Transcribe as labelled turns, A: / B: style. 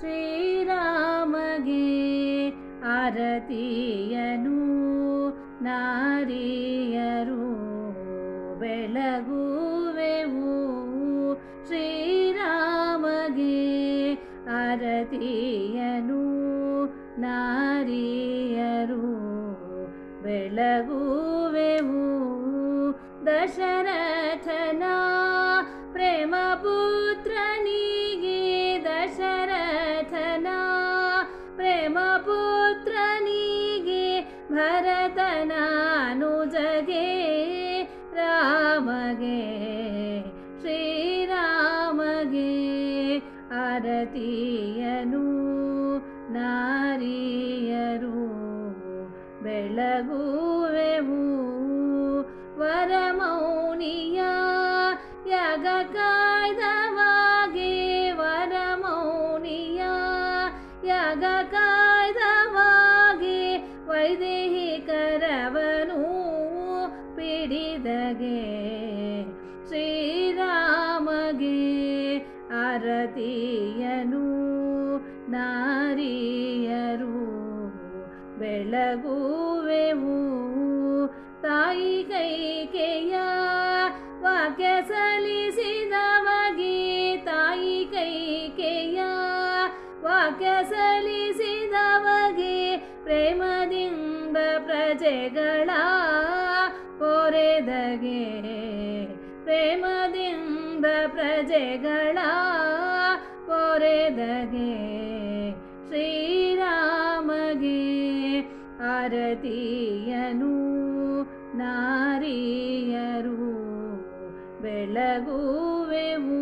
A: ಶ್ರೀರಾಮಗೆ ಆರತಿಯನು ನಾರಿಯರು ಬೆಳಗುವೆವು ಶ್ರೀರಾಮಗೆ ಆರತಿಯನು ನಾರಿಯರು ಬೆಳಗುವೆವು ದಶರಥನ ಪುತ್ರನಿಗೆ ಭರತನಾನುಜಗೆ ರಾಮಗೆ ಶ್ರೀರಾಮಗೆ ಆರತಿಯನು ನಾರಿಯರು ಬೆಳಗುವೆವು ವರಮೌನಿಯ ಯಾಗ ಕಾಯ್ದವಾಗೆ ವರಮೌನಿಯ ಯಾಗ ಪಿಡಿದಗೆ ಶ್ರೀರಾಮಗೆ ಆರತಿಯನು ನಾರಿಯರು ಬೆಳಗುವೆವು ತಾಯಿ ಕೈಕೆಯ ವಾಕ್ಯ ಸಲ್ಲಿಸಿದವಗೆ ತಾಯಿ ಕೈಕೆಯ ವಾಕ್ಯ ಸಲ್ಲಿಸಿದವಗೆ ಪ್ರೇಮದಿಂದ ಪ್ರಜೆಗಳ ಪೊರೆದಗೆ ಪ್ರೇಮದಿಂದ ಪ್ರಜೆಗಳ ಪೊರೆದಗೆ ಶ್ರೀರಾಮಗೆ ಆರತಿಯನು ನಾರಿಯರು ಬೆಳಗುವೆವು.